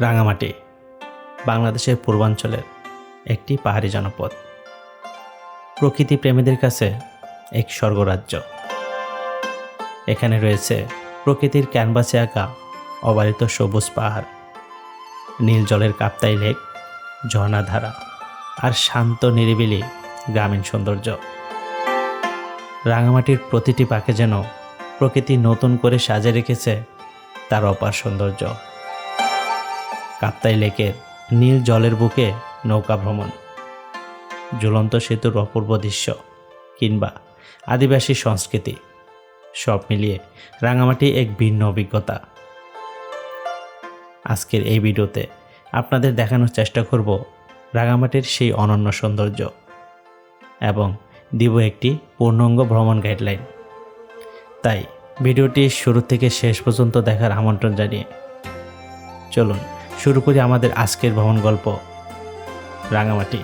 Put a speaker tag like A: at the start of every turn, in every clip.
A: রাঙামাটি, বাংলাদেশের পূর্বাঞ্চলের একটি পাহাড়ি জনপদ। প্রকৃতি প্রেমীদের কাছে এক স্বর্গরাজ্য। এখানে রয়েছে প্রকৃতির ক্যানভাসে আঁকা অবারিত সবুজ পাহাড়, নীল জলের কাপ্তাই লেক ঝর্ণাধারা আর শান্ত নিরিবিলি গ্রামীণ সৌন্দর্য। রাঙামাটির প্রতিটি পাকে যেন প্রকৃতি নতুন করে সাজে রেখেছে তার অপার সৌন্দর্য। কাপ্তাই লেকের নীল জলের বুকে নৌকা ভ্রমণ। ঝুলন্ত সেতুর অপূর্ব দৃশ্য কিংবা আদিবাসী সংস্কৃতি, সব মিলিয়ে রাঙামাটি এক ভিন্ন অভিজ্ঞতা। আজকের এই ভিডিওতে আপনাদের দেখানোর চেষ্টা করব রাঙামাটির সেই অনন্য সৌন্দর্য এবং দিব একটি পূর্ণাঙ্গ ভ্রমণ গাইডলাইন। তাই ভিডিওটি শুরু থেকে শেষ পর্যন্ত দেখার আমন্ত্রণ জানিয়ে চলুন শুরু করি আমাদের আজকের ভ্রমণ গল্প, রাঙামাটি।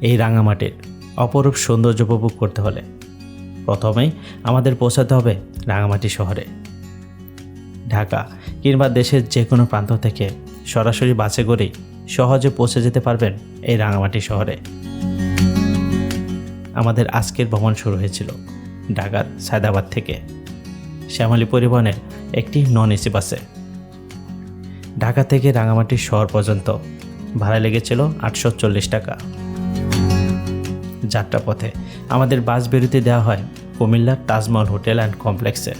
A: এই রাঙামাটির অপরূপ সৌন্দর্য উপভোগ করতে হলে প্রথমেই আমাদের পৌঁছাতে হবে রাঙামাটি শহরে। ঢাকা কিংবা দেশের যে কোনো প্রান্ত থেকে সরাসরি বাসে করেই সহজে পৌঁছে যেতে পারবেন এই রাঙামাটি শহরে। আমাদের আজকের ভ্রমণ শুরু হয়েছিল ঢাকার সায়দাবাদ থেকে। শ্যামলী পরিবহনের একটি নন এসি বাসে। ঢাকা থেকে রাঙামাটি শহর পর্যন্ত ভাড়া লেগেছিল আটশো চল্লিশ টাকা। যাত্রাপথে আমাদের বাস বিরতি দেওয়া হয় কুমিল্লার তাজমহল হোটেল অ্যান্ড কমপ্লেক্সে।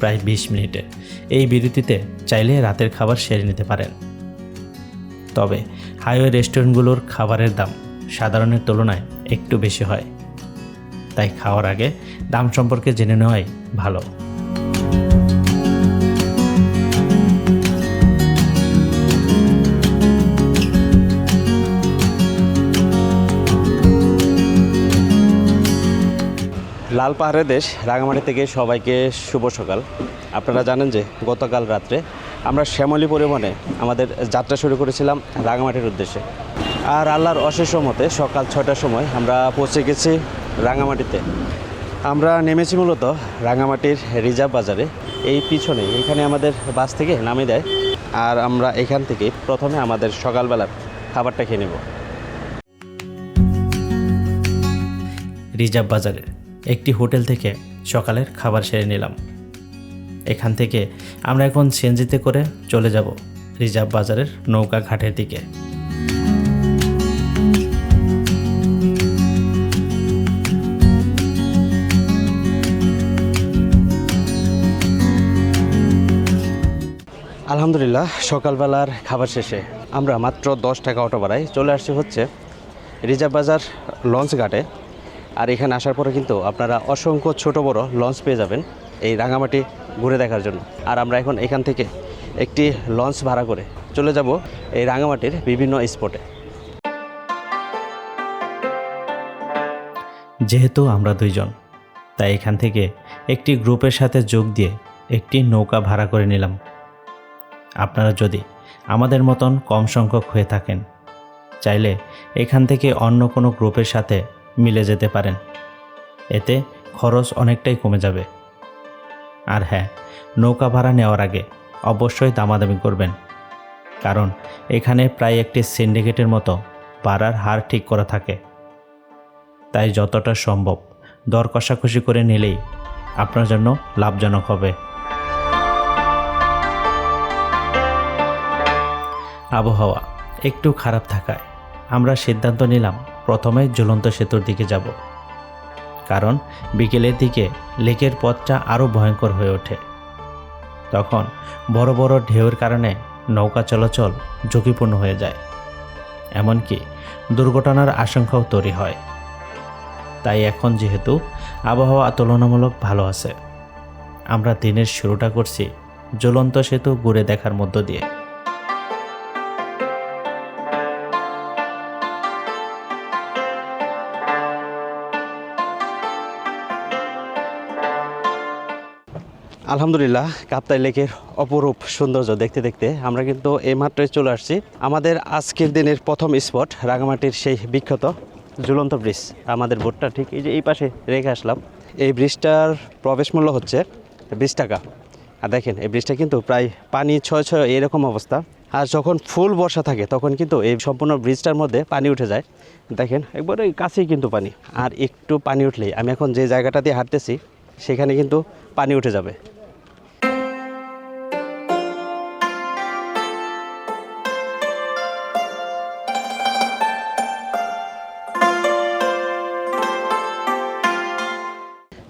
A: প্রায় বিশ মিনিটে এই বিরতিতে চাইলে রাতের খাবার সেরে নিতে পারেন। তবে হাইওয়ে রেস্টুরেন্টগুলোর খাবারের দাম সাধারণের তুলনায় একটু বেশি হয়। তাই খাওয়ার আগে দাম সম্পর্কে জেনে নেওয়াই ভালো।
B: লাল পাহাড়ের দেশ, রাঙামাটি থেকে সবাইকে শুভ সকাল। আপনারা জানেন যে গতকাল রাত্রে আমরা শ্যামলী পরিবহনে আমাদের যাত্রা শুরু করেছিলাম রাঙামাটির উদ্দেশ্যে। আর আল্লাহর অশেষ মতে সকাল ছটার সময় আমরা পৌঁছে গেছি রাঙামাটিতে। আমরা নেমেছি মূলত রাঙামাটির রিজার্ভ বাজারে। এই পিছনে, এখানে আমাদের বাস থেকে নামিয়ে দেয়। আর আমরা এখান থেকে প্রথমে আমাদের সকালবেলার খাবারটা খেয়ে নেব।
A: রিজার্ভ বাজারের একটি হোটেল থেকে সকালের খাবার সেরে নিলাম। এখান থেকে আমরা এখন সিএনজিতে করে চলে যাব রিজার্ভ বাজারের নৌকা ঘাটের দিকে।
B: আলহামদুলিল্লাহ, সকালবেলার খাবার শেষে আমরা মাত্র দশ টাকা অটো ভাড়ায় চলে আসছি হচ্ছে রিজার্ভ বাজার লঞ্চ ঘাটে। আর এখানে আসার পরে কিন্তু আপনারা অসংখ্য ছোট বড় লঞ্চ পেয়ে যাবেন। এই রাঙামাটি ঘুরে দেখার জন্য। আর আমরা এখন এখান থেকে একটি লঞ্চ ভাড়া করে চলে যাব এই রাঙামাটির বিভিন্ন স্পটে।
A: যেহেতু আমরা দুইজন, তাই এখান থেকে একটি গ্রুপের সাথে যোগ দিয়ে একটি নৌকা ভাড়া করে নিলাম। আপনারা যদি আমাদের মতন কম সংখ্যক হয়ে থাকেন, চাইলে এখান থেকে অন্য কোনো গ্রুপের সাথে মিলে যেতে পারেন। এতে খরচ অনেকটাই কমে যাবে। আর হ্যাঁ নৌকা ভাড়া নেওয়ার আগে অবশ্যই দামাদামি করবেন। কারণ এখানে প্রায় একটি সিন্ডিকেটের মতো ভাড়ার হার ঠিক করা থাকে। তাই যতটা সম্ভব দর কষাকষি করে নিলেই আপনার জন্য লাভজনক হবে। আবহাওয়া একটু খারাপ থাকায় আমরা সিদ্ধান্ত নিলাম প্রথমে ঝুলন্ত সেতুর দিকে যাব। কারণ বিকেলের দিকে লেকের পথটা আরও ভয়ঙ্কর হয়ে ওঠে। তখন বড় বড় ঢেউয়ের কারণে নৌকা চলাচল ঝুঁকিপূর্ণ হয়ে যায়। এমনকি দুর্ঘটনার আশঙ্কাও তৈরি হয়। তাই এখন যেহেতু আবহাওয়া তুলনামূলক ভালো আছে, আমরা দিনের শুরুটা করছি জ্বলন্ত সেতু ঘুরে দেখার মধ্য দিয়ে।
B: আলহামদুলিল্লাহ, কাপ্তাই লেকের অপরূপ সৌন্দর্য দেখতে দেখতে আমরা কিন্তু এইমাত্রই চলে আসছি। আমাদের আজকের দিনের প্রথম স্পট রাঙামাটির সেই বিখ্যাত ঝুলন্ত ব্রিজ আমাদের বোটটা ঠিক এই যে এই পাশে রেখে আসলাম। এই ব্রিজটার প্রবেশ মূল্য হচ্ছে বিশ টাকা। আর দেখেন, এই ব্রিজটা কিন্তু প্রায় পানি ছয় ছয় এরকম অবস্থা। আর যখন ফুল বর্ষা থাকে, তখন কিন্তু এই সম্পূর্ণ ব্রিজটার মধ্যে পানি উঠে যায়। দেখেন, একবারে কাছেই কিন্তু পানি। আর একটু পানি উঠলেই, আমি এখন যে জায়গাটা দিয়ে হাঁটতেছি, সেখানে কিন্তু পানি উঠে যাবে।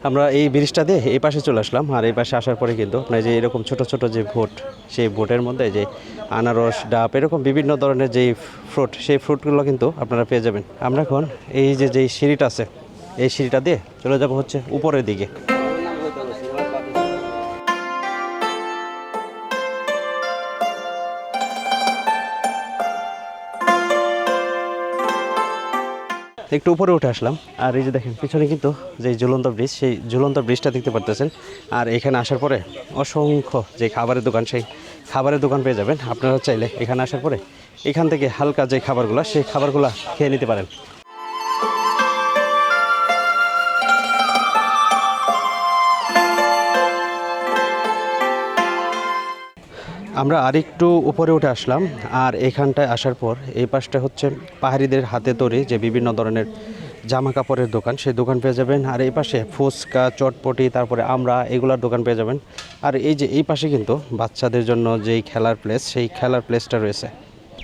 B: আমরা এই ব্রিজটা দিয়ে এই পাশে চলে আসলাম, আর এই পাশে আসার পরে কিন্তু আপনার যে এরকম ছোট ছোট যে ভোট, সেই ভোটের মধ্যে যে আনারস, ডাব, এরকম বিভিন্ন ধরনের যেই ফ্রুট, সেই ফ্রুটগুলো কিন্তু আপনারা পেয়ে যাবেন। আমরা এখন এই যে, যেই সিঁড়িটা আছে, এই সিঁড়িটা দিয়ে চলে যাব হচ্ছে উপরের দিকে। একটু উপরে উঠে আসলাম। আর এই যে দেখেন, পিছনে কিন্তু যে ঝুলন্ত ব্রিজ সেই ঝুলন্ত ব্রিজটা দেখতে পারতেছেন। আর এখানে আসার পরে অসংখ্য যে খাবারের দোকান, সেই খাবারের দোকান পেয়ে যাবেন। আপনারা চাইলে এখানে আসার পরে এখান থেকে হালকা যে খাবারগুলো, সেই খাবারগুলো খেয়ে নিতে পারেন। আমরা আরেকটু উপরে উঠে আসলাম, আর এখানটায় আসার পর এই পাশটা হচ্ছে পাহাড়িদের হাতে তৈরি যে বিভিন্ন ধরনের জামা কাপড়ের দোকান, সেই দোকান পেয়ে যাবেন। আর এই পাশে ফুচকা, চটপটি, তারপরে আমরা এগুলার দোকান পেয়ে যাবেন। আর এই যে এই পাশে কিন্তু বাচ্চাদের জন্য যেই খেলার প্লেস সেই খেলার প্লেসটা রয়েছে।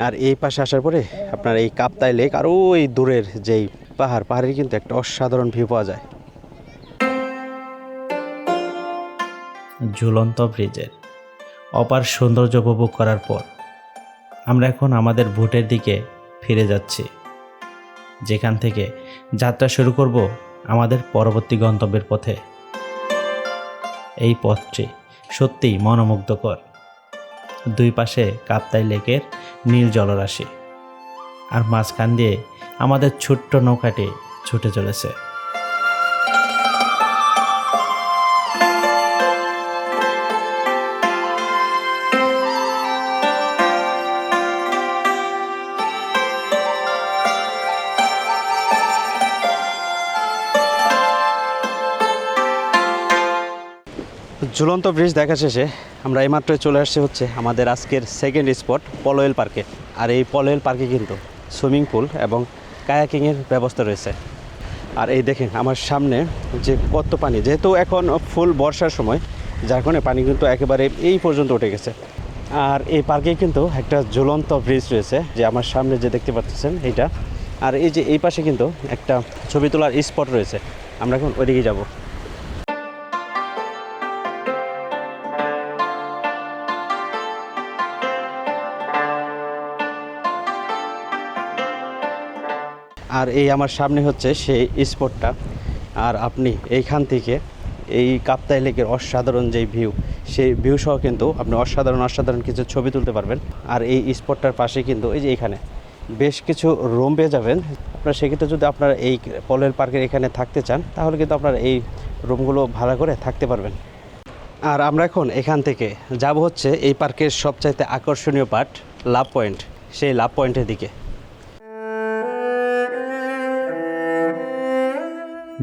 B: আর এই পাশে আসার পরে আপনার এই কাপ্তাই লেক, আর ওই দূরের যেই পাহাড়, পাহাড়ের কিন্তু একটা অসাধারণ ভিউ পাওয়া যায়।
A: ঝুলন্ত ব্রিজের। অপার সৌন্দর্য উপভোগ করার পর, আমরা এখন আমাদের ভোটের দিকে ফিরে যাচ্ছি। যেখান থেকে যাত্রা শুরু করব আমাদের পরবর্তী গন্তব্যের পথে। এই পথটি সত্যিই মনোমুগ্ধকর। দুই পাশে কাপ্তাই লেকের নীল জলরাশি, আর মাঝখান দিয়ে আমাদের ছোট্ট নৌকাটি ছুটে চলেছে।
B: ঝুলন্ত ব্রিজ দেখা শেষে আমরা এইমাত্রই চলে আসছি হচ্ছে আমাদের আজকের সেকেন্ড স্পট পলোয়েল পার্কে আর এই পলোয়েল পার্কে কিন্তু সুইমিং পুল এবং কায়াকিংয়ের ব্যবস্থা রয়েছে। আর এই দেখেন, আমার সামনে যে কত পানি, যেহেতু এখন ফুল বর্ষার সময়, যার কারণে পানি কিন্তু একেবারে এই পর্যন্ত উঠে গেছে। আর এই পার্কে কিন্তু একটা ঝুলন্ত ব্রিজ রয়েছে, যে আমার সামনে যে দেখতে পাচ্ছেন এইটা। আর এই যে এই পাশে কিন্তু একটা ছবি তোলার স্পট রয়েছে। আমরা এখন ওইদিকে যাব। আর এই আমার সামনে হচ্ছে সেই স্পটটা। আর আপনি এইখান থেকে এই কাপ্তাই লেকের অসাধারণ যে ভিউ, সেই ভিউ সহ কিন্তু আপনি অসাধারণ অসাধারণ কিছু ছবি তুলতে পারবেন। আর এই স্পটটার পাশে কিন্তু এই যে এখানে বেশ কিছু রুম পেয়ে যাবেন। আপনার সেক্ষেত্রে যদি আপনারা এই পলের পার্কের এখানে থাকতে চান, তাহলে কিন্তু আপনার এই রুমগুলো ভাড়া করে থাকতে পারবেন। আর আমরা এখন এখান থেকে যাব হচ্ছে এই পার্কের সবচাইতে আকর্ষণীয় পার্ট লাভ পয়েন্ট, সেই লাভ পয়েন্টের দিকে।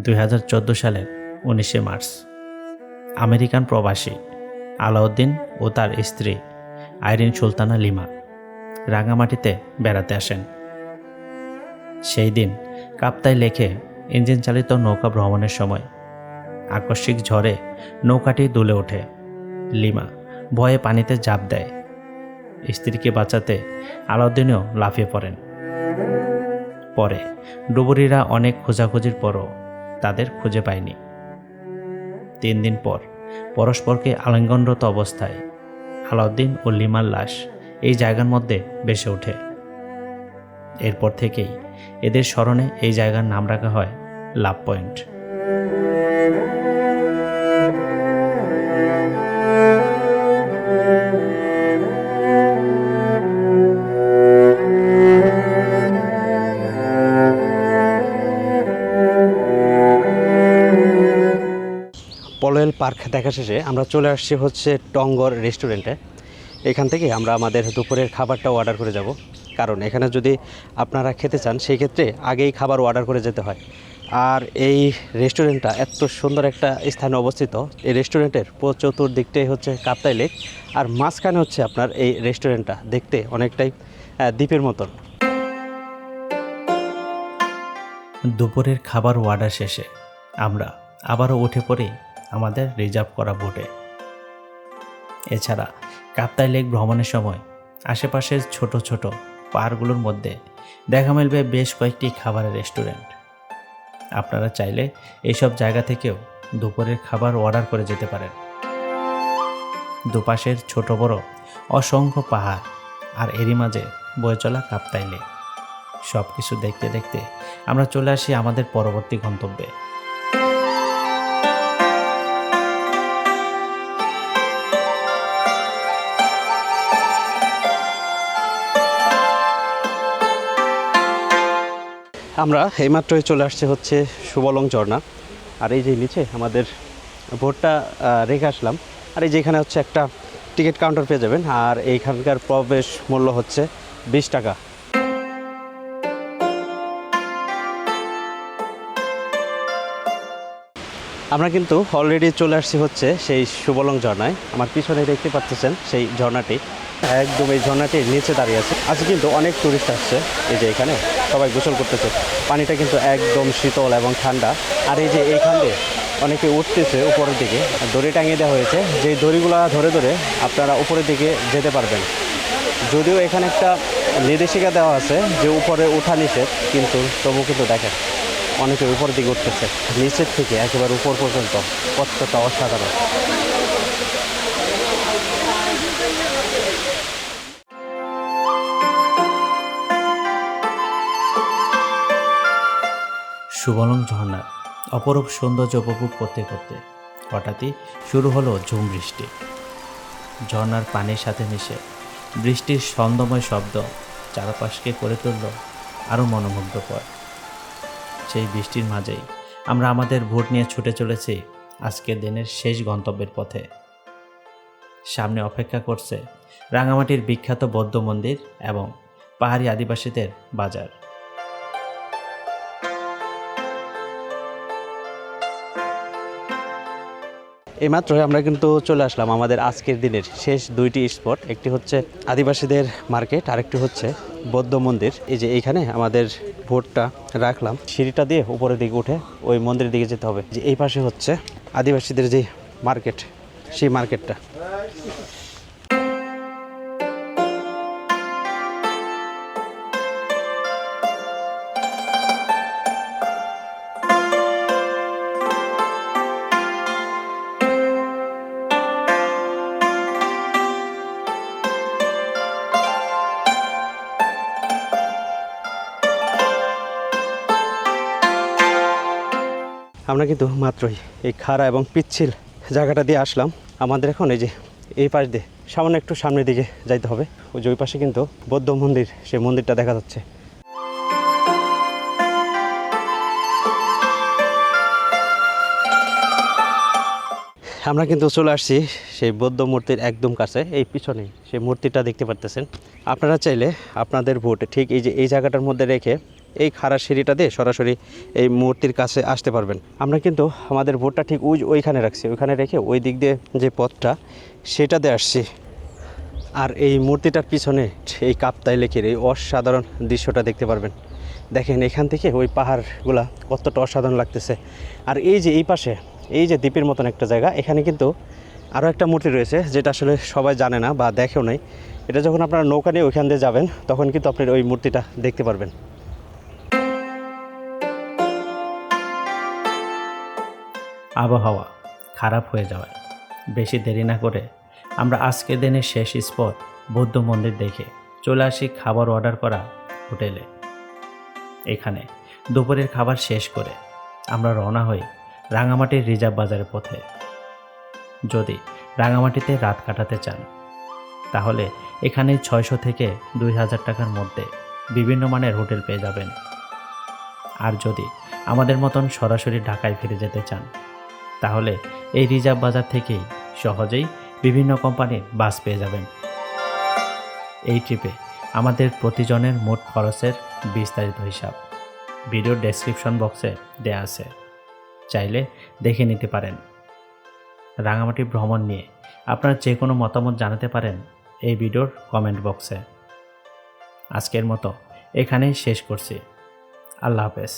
A: দুই হাজার চোদ্দ সালের উনিশে মার্চ। আমেরিকান প্রবাসী আলাউদ্দিন ও তার স্ত্রী আইরিন সুলতানা লিমা রাঙামাটিতে বেড়াতে আসেন। সেই দিন কাপ্তাই লেখে ইঞ্জিন চালিত নৌকা ভ্রমণের সময় আকস্মিক ঝড়ে নৌকাটি দুলে ওঠে। লিমা ভয়ে পানিতে জাপ দেয়। স্ত্রীকে বাঁচাতে আলাউদ্দিনও লাফিয়ে পড়েন। পরে ডুবুরিরা অনেক খোঁজাখুঁজির পরও তাদের খুঁজে পায়নি। তিন দিন পর পরস্পরকে আলিঙ্গনরত অবস্থায় আলাউদ্দিন ও লিমার লাশ এই জায়গার মধ্যে বেসে ওঠে। এরপর থেকেই এদের স্মরণে এই জায়গার নাম রাখা হয় লাভ পয়েন্ট।
B: পার্ক দেখা শেষে আমরা চলে আসছি হচ্ছে টঙ্গর রেস্টুরেন্টে। এখান থেকে আমরা আমাদের দুপুরের খাবারটাও অর্ডার করে যাব। কারণ এখানে যদি আপনারা খেতে চান, সেই ক্ষেত্রে আগেই খাবার অর্ডার করে যেতে হয়। আর এই রেস্টুরেন্টটা এত সুন্দর একটা স্থানে অবস্থিত। এই রেস্টুরেন্টের চতুর্দিকটাই হচ্ছে কাপ্তাই লেক। আর মাঝখানে হচ্ছে আপনার এই রেস্টুরেন্টটা দেখতে অনেকটাই দ্বীপের মতন।
A: দুপুরের খাবার অর্ডার শেষে আমরা আবারও উঠে পড়ি আমাদের রিজার্ভ করা বোটে। এছাড়া কাপ্তাই লেক ভ্রমণের সময় আশেপাশের ছোট ছোট পাহাড়গুলোর মধ্যে দেখা মিলবে বেশ কয়েকটি খাবারের রেস্টুরেন্ট। আপনারা চাইলে এইসব জায়গা থেকেও দুপুরের খাবার অর্ডার করে যেতে পারেন। দুপাশের ছোট বড় অসংখ্য পাহাড় আর এরই মাঝে বয়ে চলা কাপ্তাই লেক। সব কিছু দেখতে দেখতে আমরা চলে আসি আমাদের পরবর্তী গন্তব্যে।
B: আমরা এইমাত্রই চলে আসছে হচ্ছে সুবলং ঝর্ণা। আর এই যে নিচে আমাদের ভোটটা রেখে আসলাম। আর এই যে এখানে হচ্ছে একটা টিকিট কাউন্টার পেয়ে যাবেন। আর এইখানকার প্রবেশ মূল্য হচ্ছে বিশ টাকা। আমরা কিন্তু অলরেডি চলে আসছি হচ্ছে সেই সুবলং ঝর্ণায়। আমার পিছনে দেখতে পাচ্ছেন সেই ঝর্ণাটি। একদম এই ঝর্ণাটির নিচে দাঁড়িয়ে আছে। আজকে কিন্তু অনেক টুরিস্ট আসছে এই যে এখানে, সবাই গোসল করতেছে। পানিটা কিন্তু একদম শীতল এবং ঠান্ডা। আর এই যে এইখান দিয়ে অনেকে উঠতেছে উপরের দিকে। দড়ি টাঙিয়ে দেওয়া হয়েছে। যে দড়িগুলা ধরে ধরে আপনারা উপরের দিকে যেতে পারবেন। যদিও এখানে একটা নির্দেশিকা দেওয়া আছে যে উপরে ওঠা নিষেধ, কিন্তু তবু কিন্তু দেখেন। অনেকে উপর দিকে উঠতেছে, নিচের থেকে একেবারে উপর পর্যন্ত কতটা অসাধারণ।
A: সুবলং ঝর্ণার অপরূপ সৌন্দর্য উপভোগ করতে করতে হঠাৎই শুরু হলো ঝুম বৃষ্টি। ঝর্ণার পানির সাথে মিশে বৃষ্টির ছন্দময় শব্দ চারপাশকে করে তুলল আরও মনোমুগ্ধকর। সেই বৃষ্টির মাঝেই। আমরা আমাদের ভোট নিয়ে ছুটে চলেছি আজকের দিনের শেষ গন্তব্যের পথে। সামনে অপেক্ষা করছে রাঙামাটির বিখ্যাত বৌদ্ধ মন্দির এবং পাহাড়ি আদিবাসীদের বাজার।
B: এইমাত্র আমরা কিন্তু চলে আসলাম আমাদের আজকের দিনের শেষ দুইটি স্পট। একটি হচ্ছে আদিবাসীদের মার্কেট, আরেকটি হচ্ছে বৌদ্ধ মন্দির। এই যে এইখানে আমাদের ভোটটা রাখলাম। সিঁড়িটা দিয়ে উপরের দিকে উঠে ওই মন্দিরের দিকে যেতে হবে। যে এই পাশে হচ্ছে আদিবাসীদের যে মার্কেট, সেই মার্কেটটা। আমরা কিন্তু মাত্রই এই খাড়া এবং পিচ্ছিল জায়গাটা দিয়ে আসলাম। আমাদের এখন এই যে এই পাশ দিয়ে সামান্য একটু সামনের দিকে যাইতে হবে। ওই যে ওই পাশে কিন্তু বৌদ্ধ মন্দির, সেই মন্দিরটা দেখা যাচ্ছে। আমরা কিন্তু চলে আসছি সেই বৌদ্ধ মূর্তির একদম কাছে, এই পিছনে সেই মূর্তিটা দেখতে পারতেছেন। আপনারা চাইলে আপনাদের ভোট ঠিক এই যে এই জায়গাটার মধ্যে রেখে এই খাড়া সিঁড়িটা দিয়ে সরাসরি এই মূর্তির কাছে আসতে পারবেন। আমরা কিন্তু আমাদের ভোটটা ঠিক ওই ওইখানে রাখছি। ওইখানে রেখে ওই দিক দিয়ে যে পথটা, সেটা দিয়ে আসছি। আর এই মূর্তিটার পিছনে এই কাপ্তাই লেকের এই অসাধারণ দৃশ্যটা দেখতে পারবেন। দেখেন, এখান থেকে ওই পাহাড়গুলা কতটা অসাধারণ লাগতেছে। আর এই যে এই পাশে, এই যে দ্বীপের মতন একটা জায়গা, এখানে কিন্তু আরও একটা মূর্তি রয়েছে, যেটা আসলে সবাই জানে না বা দেখেও নাই। এটা যখন আপনারা নৌকা নিয়ে ওইখান দিয়ে যাবেন, তখন কিন্তু আপনি ওই মূর্তিটা দেখতে পারবেন।
A: আবহাওয়া খারাপ হয়ে যাওয়ায়। বেশি দেরি না করে আমরা আজকের দিনের শেষ স্পট বৌদ্ধ মন্দির দেখে চলে আসি খাবার অর্ডার করা হোটেলে। এখানে দুপুরের খাবার শেষ করে আমরা রওনা হই রাঙামাটির রিজার্ভ বাজারের পথে। যদি রাঙামাটিতে রাত কাটাতে চান, তাহলে এখানে ছয়শো থেকে দুই হাজার টাকার মধ্যে বিভিন্ন মানের হোটেল পেয়ে যাবেন। আর যদি আমাদের মতন সরাসরি ঢাকায় ফিরে যেতে চান তাহলে এই রিজার্ভ বাজার থেকেই সহজেই বিভিন্ন কোম্পানির বাস পেয়ে যাবেন। এই ট্রিপে আমাদের প্রতিজনের মোট খরচের বিস্তারিত হিসাব ভিডিওর ডেসক্রিপশন বক্সে দেয়া আছে। চাইলে দেখে নিতে পারেন। রাঙামাটি ভ্রমণ নিয়ে আপনার যে কোনো মতামত জানাতে পারেন এই ভিডিওর কমেন্ট বক্সে। আজকের মতো এখানেই শেষ করছি। আল্লাহ হাফেজ।